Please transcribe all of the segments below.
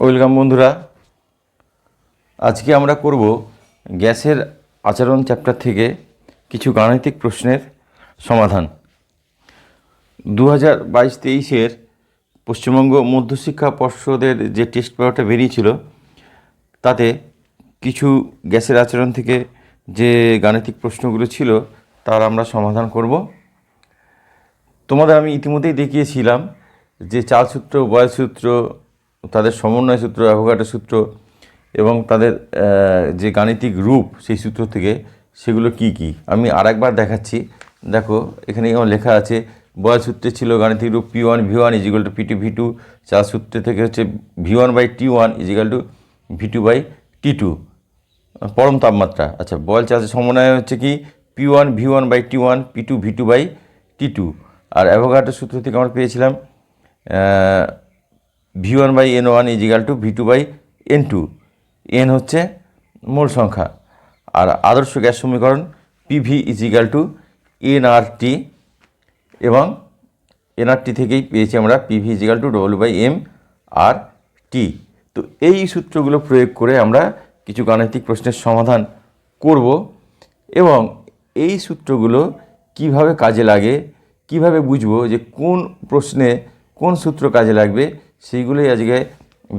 Welcome বন্ধুরা। আজকে আমরা করব গ্যাসের আচরণ চ্যাপ্টার থেকে কিছু গাণিতিক প্রশ্নের সমাধান। দু হাজার বাইশ তেইশের পশ্চিমবঙ্গ মধ্যশিক্ষা পর্ষদের যে টেস্ট পেপারটা বেরিয়েছিল, তাতে কিছু গ্যাসের আচরণ থেকে যে গাণিতিক প্রশ্নগুলো ছিল, তার আমরা সমাধান করব। তোমাদের আমি ইতিমধ্যেই দেখিয়েছিলাম যে চাল সূত্র বয়স সূত্র তাদের সমন্বয় সূত্র অ্যাভোগাড্রো সূত্র এবং তাদের যে গাণিতিক রূপ সেই সূত্র থেকে সেগুলো কি কি? আমি আরেকবার দেখাচ্ছি। দেখো, এখানে যেমন লেখা আছে বয়স সূত্রে ছিল গাণিতিক রূপ P one V one equal to P two V two চাল সূত্রে থেকে হচ্ছে V one by T one equal to V two by T two পরম তাপমাত্রা। আচ্ছা বয়েল চার্জের সমন্বয় হচ্ছে কি? P one V one by T one P two V two by T two R Avogadro সূত্র থেকে আমরা পেয়েছিলাম V one by N one equal to V two by N two. N হচ্ছে মোল সংখ্যা। আর আদর্শ গ্যাস সমীকরণ PV equal to N R T. এবং এনআরটি থেকেই পেয়েছি আমরা PV equal to double by M R T তো এই সূত্রগুলো প্রয়োগ করে আমরা কিছু গাণিতিক প্রশ্নের সমাধান করব। এবং এই সূত্রগুলো কীভাবে কাজে লাগে, কীভাবে বুঝব যে কোন প্রশ্নে কোন সূত্র কাজে লাগবে সেইগুলোই আজকে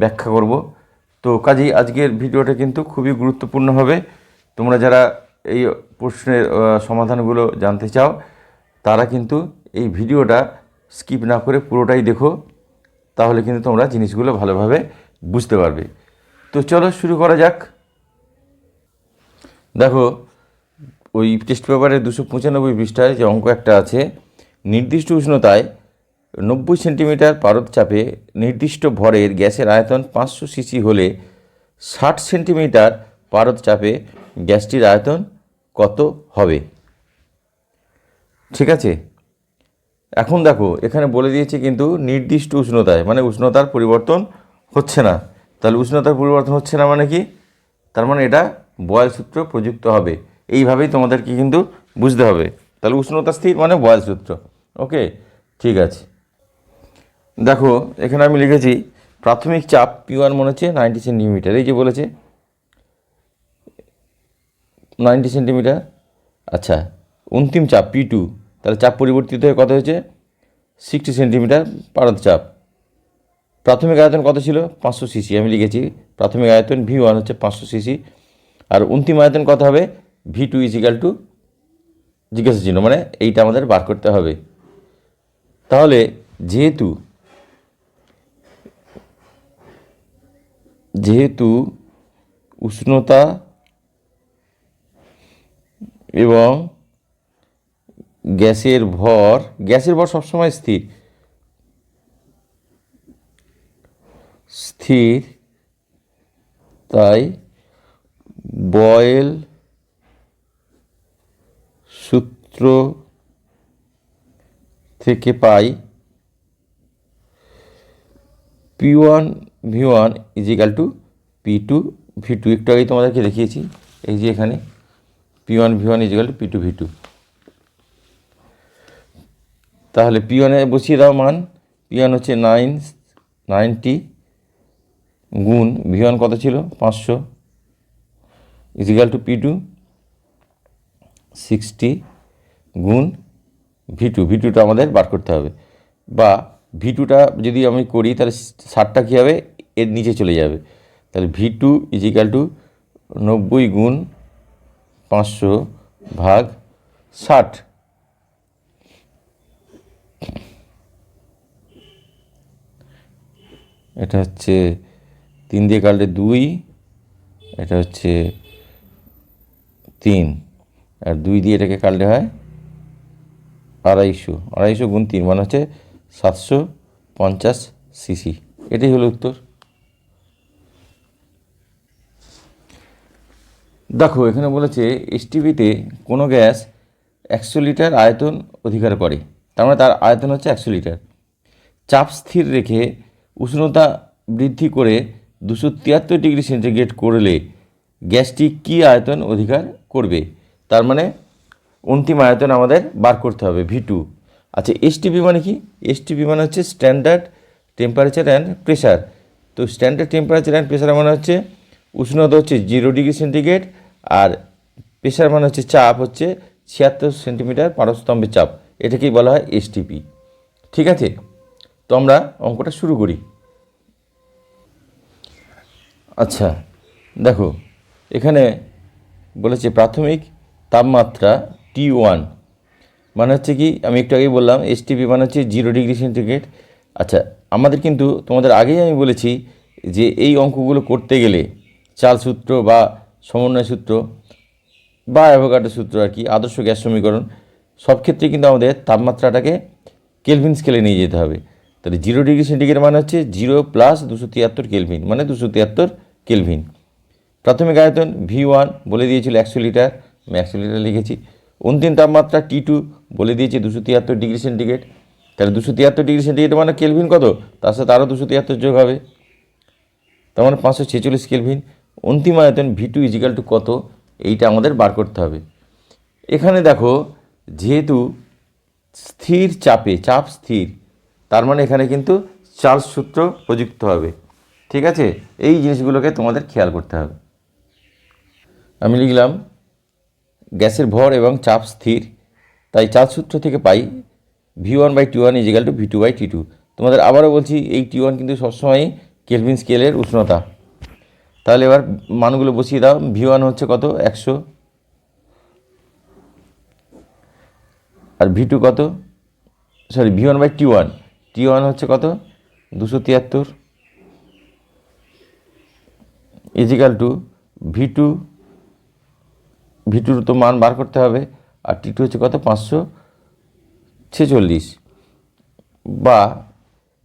ব্যাখ্যা করব। তো কাজেই আজকের ভিডিওটা কিন্তু খুবই গুরুত্বপূর্ণ হবে। তোমরা যারা এই প্রশ্নের সমাধানগুলো জানতে চাও, তারা কিন্তু এই ভিডিওটা স্কিপ না করে পুরোটাই দেখো। তাহলে কিন্তু তোমরা জিনিসগুলো ভালোভাবে বুঝতে পারবে। তো চলো শুরু করা যাক। দেখো, ওই টেস্ট পেপারে দুশো পঁচানব্বই পৃষ্ঠায় যে অঙ্ক একটা আছে, নির্দিষ্ট উষ্ণতায় নব্বই সেন্টিমিটার পারদ চাপে নির্দিষ্ট ভরের গ্যাসের আয়তন পাঁচশো সিসি হলে ষাট সেন্টিমিটার পারদ চাপে গ্যাসটির আয়তন কত হবে? ঠিক আছে? এখন দেখো, এখানে বলে দিয়েছে কিন্তু নির্দিষ্ট উষ্ণতায় মানে উষ্ণতার পরিবর্তন হচ্ছে না। তাহলে উষ্ণতার পরিবর্তন হচ্ছে না মানে কি? তার মানে এটা বয়েল সূত্র প্রযুক্ত হবে। এইভাবেই তোমাদেরকে কিন্তু বুঝতে হবে। তাহলে উষ্ণতা স্থির মানে বয়েল সূত্র। ওকে? ঠিক আছে। দেখো, এখানে আমি লিখেছি, প্রাথমিক চাপ পি ওয়ান মনে হচ্ছে নাইনটি সেন্টিমিটার এই যে বলেছে নাইনটি সেন্টিমিটার আচ্ছা অন্তিম চাপ পি টু তাহলে চাপ পরিবর্তিত হয়ে কত হয়েছে? সিক্সটি সেন্টিমিটার পারদ চাপ। প্রাথমিক আয়তন কত ছিল? পাঁচশো সিসি আমি লিখেছি, প্রাথমিক আয়তন ভি ওয়ান হচ্ছে পাঁচশো সিসি আর অন্তিম আয়তন কত হবে? ভি টু ইজিক্যাল টু জিজ্ঞাসা চিহ্ন মানে এইটা আমাদের বার করতে হবে। তাহলে, যেহেতু যেহেতু উষ্ণতা এবং গ্যাসের ভর গ্যাসের ভর সবসময় স্থির। স্থির, তাই বয়েল সূত্র থেকে পাই P one V one equal to P two V two একটু আগেই তোমাদেরকে দেখিয়েছি, এই যে এখানে P one V one equal to P two V two তাহলে পি ওয়ানে বসিয়ে দাও মান পি ওয়ান হচ্ছে নাইন নাইনটি গুণ ভি ওয়ান কত ছিল? পাঁচশো। Equal to P two sixty গুণ ভি টু ভি টুটা আমাদের বার করতে হবে। বা ভি টুটা যদি আমি করি, তাহলে ষাটটা কী হবে? এর নিচে চলে যাবে। তাহলে ভি টু ইজিক্যাল টু নব্বই গুণ পাঁচশো ভাগ ষাট। এটা হচ্ছে তিন দিয়ে কাটলে দুই, এটা হচ্ছে তিন। আর দুই দিয়ে এটাকে কাটলে হয় আড়াইশো। আড়াইশো গুণ তিন মানে হচ্ছে সাতশো পঞ্চাশ সিসি। এটাই হলো উত্তর। দেখো, এখানে বলেছে এসটিভিতে কোনো গ্যাস একশো লিটার আয়তন অধিকার করে। তার মানে তার আয়তন হচ্ছে একশো লিটার। চাপ স্থির রেখে উষ্ণতা বৃদ্ধি করে দুশো তিয়াত্তর ডিগ্রি সেন্টিগ্রেড করলে গ্যাসটি কী আয়তন অধিকার করবে? তার মানে অন্তিম আয়তন আমাদের বার করতে হবে ভি টু আচ্ছা এসটিপি মানে কি? এসটিপি মানে হচ্ছে স্ট্যান্ডার্ড টেম্পারেচার অ্যান্ড প্রেশার তো স্ট্যান্ডার্ড টেম্পারেচার অ্যান্ড প্রেশার মানে হচ্ছে উষ্ণতা হচ্ছে জিরো ডিগ্রি সেন্টিগ্রেড আর প্রেশার মানে হচ্ছে চাপ হচ্ছে ছিয়াত্তর সেন্টিমিটার পারস্তম্ভের চাপ। এটাকেই বলা হয় এসটিপি ঠিক আছে? তো আমরা অঙ্কটা শুরু করি। আচ্ছা দেখো, এখানে বলেছে প্রাথমিক তাপমাত্রা টি ওয়ান মানে হচ্ছে কি, আমি একটু আগেই বললাম এসটিপি মানে হচ্ছে জিরো ডিগ্রি সেন্টিগ্রেড আচ্ছা আমাদের কিন্তু তোমাদের আগেই আমি বলেছি যে এই অঙ্কগুলো করতে গেলে চাল সূত্র বা সমন্বয় সূত্র বা অ্যাভোগাড্রো সূত্র আর কি, আদর্শ গ্যাস সমীকরণ, সব ক্ষেত্রে কিন্তু আমাদের তাপমাত্রাটাকে কেলভিন স্কেলে নিয়ে যেতে হবে। তাহলে জিরো ডিগ্রি সেন্টিগ্রেড মানে হচ্ছে জিরো প্লাস দুশো তিয়াত্তর কেলভিন মানে দুশো তিয়াত্তর কেলভিন। প্রাথমিক আয়তন ভি ওয়ান বলে দিয়েছিল একশো লিটার, আমি একশো লিটার লিখেছি। অন্তিম তাপমাত্রা টি টু বলে দিয়েছে দুশো তিয়াত্তর ডিগ্রি সেন্টিগ্রেড তাহলে দুশো তিয়াত্তর ডিগ্রি সেন্টিগ্রেড মানে কেলভিন কত? তার সাথে আরও দুশো তিয়াত্তর যোগ হবে। তার মানে পাঁচশো ছেচল্লিশ কেলভিন। অন্তিম আয়তন ভি টু ইজিক্যাল টু কত? এইটা আমাদের বার করতে হবে। এখানে দেখো, যেহেতু স্থির চাপে, চাপ স্থির, তার মানে এখানে কিন্তু চার্লস সূত্র প্রযুক্ত হবে। ঠিক আছে? এই জিনিসগুলোকে তোমাদের খেয়াল করতে হবে। আমি লিখলাম, গ্যাসের ভর এবং চাপ স্থির। তাই চার্জ সূত্র থেকে পাই V one by T one equal to V two by T two তোমাদের আবারও বলছি, এই টি ওয়ান কিন্তু সবসময়ই কেলভিন স্কেলের উষ্ণতা। তাহলে এবার মানগুলো বসিয়ে দাও ভি ওয়ান হচ্ছে কত? একশো। আর ভি টু কত? Sorry V one by T one T one হচ্ছে কত? দুশো তিয়াত্তর। Equal to V two V টুর তো মান বার করতে হবে। আর টি টু হচ্ছে কত? পাঁচশো ছেচল্লিশ। বা,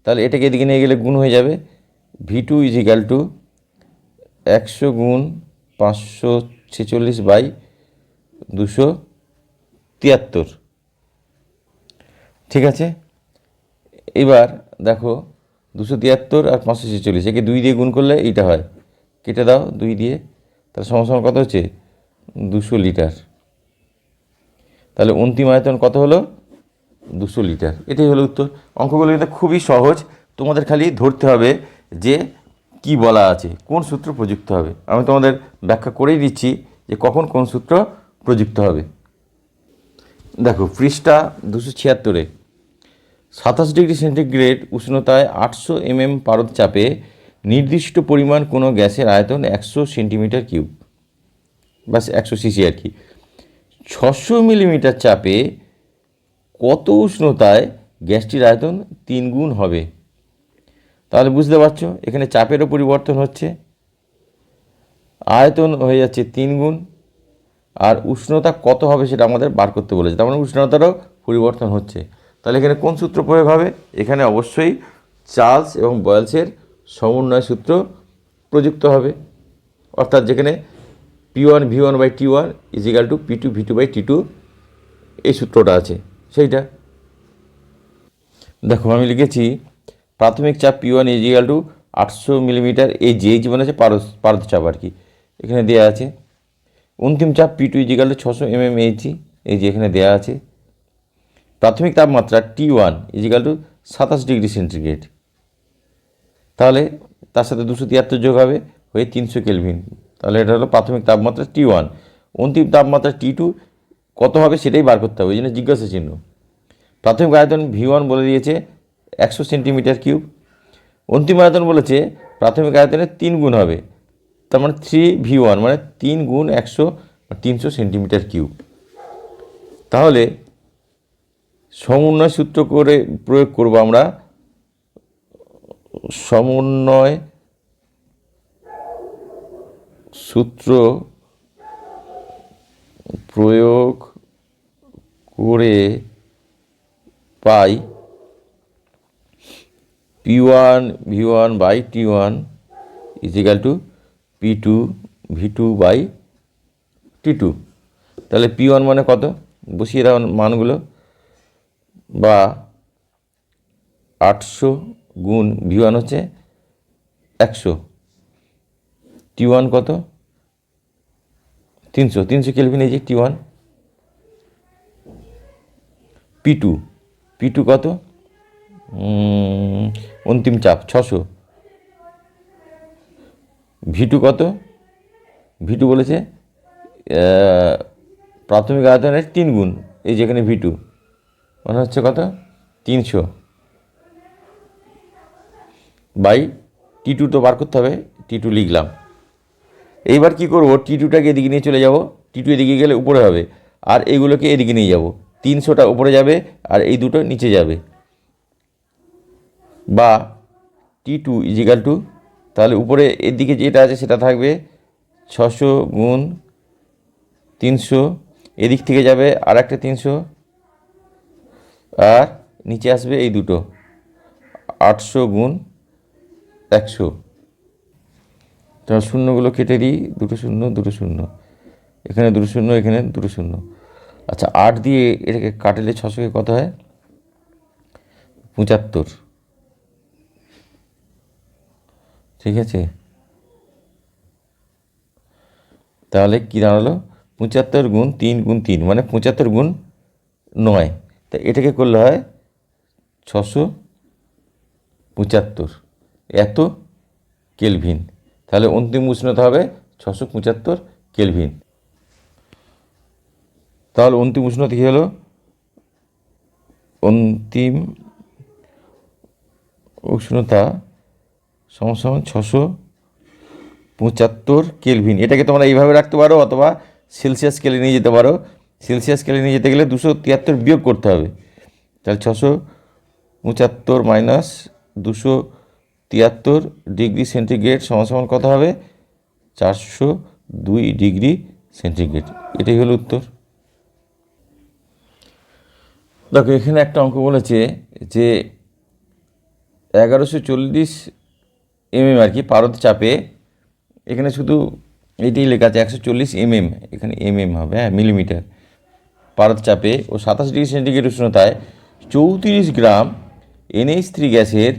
তাহলে এটাকে এদিকে নিয়ে গেলে গুণ হয়ে যাবে। ভি টু ইজিক্যাল টু একশো গুণ পাঁচশো ছেচল্লিশ বাই দুশো তিয়াত্তর। ঠিক আছে? এবার দেখো, দুশো তিয়াত্তর আর পাঁচশো ছেচল্লিশ, একে দুই দিয়ে গুণ করলে এইটা হয়। কেটে দাও, দুই দিয়ে। তাহলে সমান কত হচ্ছে? দুশো লিটার। তাহলে অন্তিম আয়তন কত হলো? দুশো লিটার। এটাই হলো উত্তর। অঙ্কগুলো কিন্তু খুবই সহজ। তোমাদের খালি ধরতে হবে যে কি বলা আছে? কোন সূত্র প্রযুক্ত হবে? আমি তোমাদের ব্যাখ্যা করেই দিচ্ছি যে কখন কোন সূত্র প্রযুক্ত হবে। দেখো, পৃষ্ঠা দুশো ছিয়াত্তরে, সাতাশ ডিগ্রি সেন্টিগ্রেড উষ্ণতায় আটশো এমএম পারদ চাপে নির্দিষ্ট পরিমাণ কোনো গ্যাসের আয়তন একশো সেন্টিমিটার কিউব। বাস একশো সিসি আর কি। ছশো মিলিমিটার চাপে কত উষ্ণতায় গ্যাসটির আয়তন তিন গুণ হবে? তাহলে বুঝতে পারছ, এখানে চাপেরও পরিবর্তন হচ্ছে। আয়তন হয়ে যাচ্ছে তিন গুণ, আর উষ্ণতা কত হবে সেটা আমাদের বার করতে বলেছে। তার মানে উষ্ণতারও পরিবর্তন হচ্ছে। তাহলে এখানে কোন সূত্র প্রয়োগ হবে? এখানে অবশ্যই চার্লস এবং বয়েলসের সমন্বয় সূত্র প্রযুক্ত হবে। অর্থাৎ যেখানে P one V one by T one equal to P two V two by T two এই সূত্রটা আছে। সেইটা। দেখো, আমি লিখেছি প্রাথমিক চাপ পি ওয়ান ইজিক্যাল টু আটশো মিলিমিটার এই যে জীবনে আছে পারদ চাপ আর কি। এখানে দেওয়া আছে। অন্তিম চাপ পি টু ইজিক্যাল টু ছশো এম এম এইচি এই যে এখানে দেওয়া আছে। প্রাথমিক তাপমাত্রা টি ওয়ান ইজিক্যাল টু সাতাশ ডিগ্রি সেন্টিগ্রেড। তাহলে তার সাথে দুশো তিয়াত্তর যোগ হবে, হয়ে তিনশো কেলভিন। তাহলে এটা হলো প্রাথমিক তাপমাত্রা টি ওয়ান অন্তিম তাপমাত্রা টি টু কত হবে সেটাই বার করতে হবে, ওই জন্য জিজ্ঞাসা চিহ্ন। প্রাথমিক আয়তন ভি ওয়ান বলে দিয়েছে একশো সেন্টিমিটার কিউব। অন্তিম আয়তন বলেছে প্রাথমিক আয়তনের তিন গুণ হবে। তার মানে থ্রি ভি ওয়ান মানে তিন গুণ একশো তিনশো সেন্টিমিটার কিউব। তাহলে সমন্বয় সূত্র করে প্রয়োগ করব আমরা। সমন্বয় সূত্র প্রয়োগ করে পাই P one V one by T one equal to P two V two by T two তাহলে পি ওয়ান মানে কত? বসিয়ে দেওয়ার মানগুলো। বা আটশো গুণ ভি ওয়ান হচ্ছে একশো। টি ওয়ান কত? তিনশো। তিনশো কেলভিন এই যে T one P two P two কত? অন্তিম চাপ, ছশো। ভি টু কত? ভি টু বলেছে প্রাথমিক আয়তনের তিন গুণ, এই যেখানে ভি টু মানে হচ্ছে কত? তিনশো। বাই, টি টু তো বার করতে হবে, টি টু লিখলাম। এইবার কি করব? টি টুটাকে এদিকে নিয়ে চলে যাব, টি টু এদিকে গেলে উপরে হবে, আর এইগুলোকে এদিকে নিয়ে যাব। তিনশোটা উপরে যাবে, আর এই দুটো নিচে যাবে। বা টি টু ইজিক্যাল টু তাহলে উপরে এদিকে যেটা আছে সেটা থাকবে ছশো গুণ তিনশো, এদিক থেকে যাবে আর একটা তিনশো, আর নিচে আসবে এই দুটো, আটশো গুণ একশো। তাহলে শূন্যগুলো কেটে দিই, দুটো শূন্য দুটো শূন্য, এখানে দুটো শূন্য, এখানে দুটো শূন্য। আচ্ছা আট দিয়ে এটাকে কাটলে ছশোকে কত হয়? পঁচাত্তর। ঠিক আছে? তাহলে কী দাঁড়াল? পঁচাত্তর গুণ তিন গুণ তিন মানে পঁচাত্তর গুণ নয়। তা এটাকে করলে হয় ছশো পঁচাত্তর। এত কেলভিন। তাহলে অন্তিম উষ্ণতা হবে ছশো পঁচাত্তর কেলভিন। তাহলে অন্তিম উষ্ণতা কী হলো? অন্তিম উষ্ণতা সমান ছশো পঁচাত্তর কেলভিন। এটাকে তোমরা এইভাবে রাখতে পারো অথবা সেলসিয়াস স্কেলে নিয়ে যেতে পারো। সেলসিয়াস স্কেলে নিয়ে যেতে গেলে দুশো তিয়াত্তর বিয়োগ করতে হবে। তাহলে ছশো পঁচাত্তর মাইনাস দুশো তিয়াত্তর ডিগ্রি সেন্টিগ্রেড সমান সমান কত হবে? চারশো দুই ডিগ্রি সেন্টিগ্রেড। এটাই হলো উত্তর। দেখো, এখানে একটা অঙ্ক বলেছে যে এগারোশো চল্লিশ এমএম আর কি, পারদ চাপে। এখানে শুধু এটাই লেখা আছে, একশো চল্লিশ এমএম, এখানে এমএম হবে হ্যাঁ মিলিমিটার পারদ চাপে ও সাতাশ ডিগ্রি সেন্টিগ্রেড উষ্ণতায় চৌত্রিশ গ্রাম এনএইচ থ্রি গ্যাসের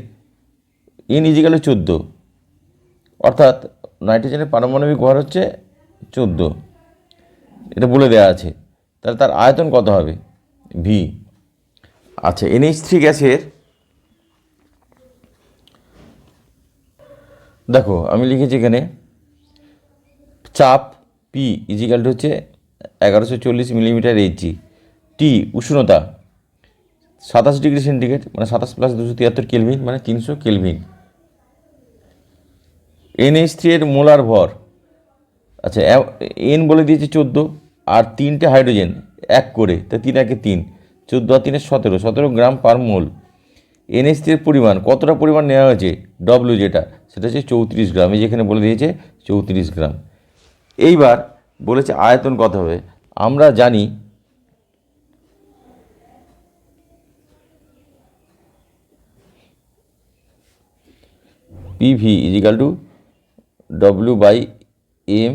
এন ইজিক্যাল চোদ্দ। অর্থাৎ নাইট্রোজেনের পারমাণবিক ভর হচ্ছে চোদ্দ। এটা বলে দেওয়া আছে। তাহলে তার আয়তন কত হবে? ভি আচ্ছা এনএইচ থ্রি গ্যাসের দেখো, আমি লিখেছি এখানে, চাপ পি ইজিক্যাল হচ্ছে এগারোশো চল্লিশ মিলিমিটার এইচজি টি উষ্ণতা, সাতাশ ডিগ্রি সেন্টিগ্রেড মানে সাতাশ প্লাস দুশো তিয়াত্তর কেলভিন মানে তিনশো কেলভিন এনএইচ থ্রি এর মোলার ভর আচ্ছা এন বলে দিয়েছে চোদ্দ, আর তিনটে হাইড্রোজেন এক করে, তা তিন একে তিন, চোদ্দ আর তিনের সতেরো সতেরো গ্রাম পার মোল এর পরিমাণ, কতটা পরিমাণ নেওয়া হয়েছে? ডব্লিউ যেটা, সেটা হচ্ছে চৌত্রিশ গ্রাম। এই যেখানে বলে দিয়েছে চৌত্রিশ গ্রাম। এইবার বলেছে আয়তন কত হবে? আমরা জানি PV equal to W by M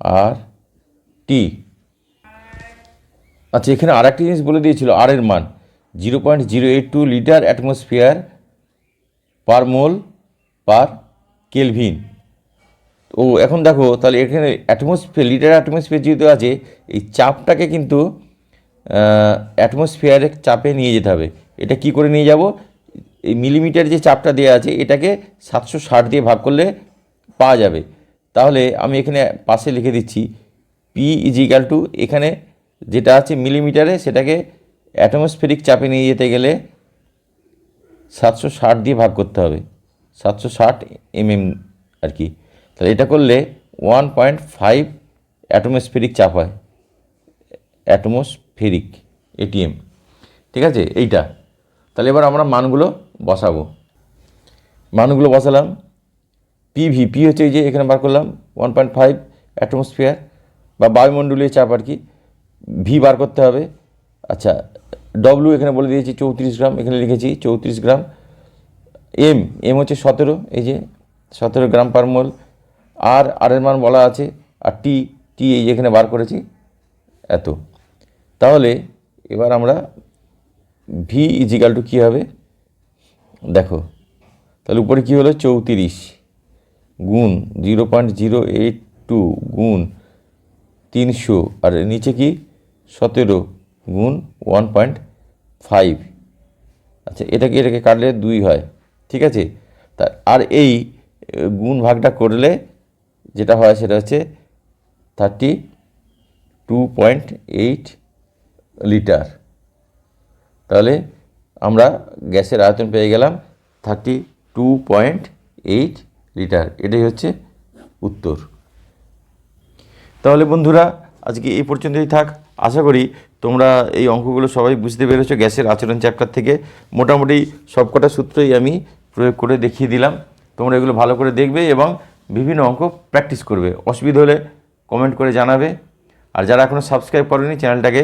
R T আচ্ছা এখানে আর একটা জিনিস বলে দিয়েছিল আর এর মান। Zero point zero eight two litre atmosphere per mole per kelvin. ও, এখন দেখো, তাহলে এখানে অ্যাটমসফিয়ার, লিটার অ্যাটমসফিয়ার যেহেতু আছে, এই চাপটাকে কিন্তু অ্যাটমসফিয়ারের চাপে নিয়ে যেতে হবে। এটা কি করে নিয়ে যাব? এই মিলিমিটার যে চাপটা দেওয়া আছে, এটাকে সাতশো ষাট দিয়ে ভাগ করলে পাওয়া যাবে। তাহলে আমি এখানে পাশে লিখে দিচ্ছি, পি ইজিক্যাল টু, এখানে যেটা আছে মিলিমিটারে, সেটাকে অ্যাটমসফেরিক চাপে নিয়ে যেতে গেলে সাতশো ষাট দিয়ে ভাগ করতে হবে। সাতশো ষাট এমএম আর কি। তাহলে এটা করলে ওয়ান পয়েন্ট ফাইভ অ্যাটমসফেরিক চাপ হয়। Atmospheric ATM. ঠিক আছে? এইটা। তাহলে এবার আমরা মানগুলো বসাবো। মানগুলো বসালাম। পিভি, পি হচ্ছে এই যে এখানে বার করলাম, ওয়ান পয়েন্ট ফাইভ অ্যাটমসফিয়ার বা বায়ুমণ্ডলীয় চাপ আর কি। ভি বার করতে হবে। আচ্ছা ডব্লিউ এখানে বলে দিয়েছি চৌত্রিশ গ্রাম, এখানে লিখেছি চৌত্রিশ গ্রাম। এম এম হচ্ছে সতেরো, এই যে সতেরো গ্রাম পার মোল আর আর এর মান বলা আছে, আর টি টি এই যে এখানে বার করেছি, এত। তাহলে এবার আমরা ভি ইজিক্যাল টু কী হবে? দেখো, তাহলে উপরে কী হলো? চৌত্রিশ গুণ zero point zero eight two গুণ তিনশো, আর নিচে কি? সতেরো গুণ ওয়ান পয়েন্ট ফাইভ। আচ্ছা এটাকে এটাকে কাটলে দুই হয়? ঠিক আছে? তা, আর এই গুণ ভাগটা করলে যেটা হয় সেটা হচ্ছে thirty two point eight litre. তাহলে আমরা গ্যাসের আয়তন পেয়ে গেলাম thirty two point eight litre. এটাই হচ্ছে উত্তর। তাহলে বন্ধুরা আজকে এই পর্যন্তই থাক। আশা করি তোমরা এই অঙ্কগুলো সবাই বুঝতে পেরেছ গ্যাসের আচরণ চ্যাপ্টার থেকে। মোটামুটি সবকটা সূত্রই আমি প্রয়োগ করে দেখিয়ে দিলাম। তোমরা এগুলো ভালো করে দেখবে এবং বিভিন্ন অঙ্ক প্র্যাকটিস করবে। অসুবিধা হলে কমেন্ট করে জানাবে। আর যারা এখনও সাবস্ক্রাইব করেনি, চ্যানেলটাকে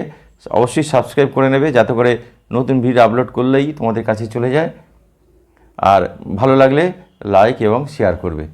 অবশ্যই সাবস্ক্রাইব করে নেবে। যাতে করে নতুন ভিডিও আপলোড করলেই তোমাদের কাছে চলে যায়। আর ভালো লাগলে লাইক এবং শেয়ার করবে।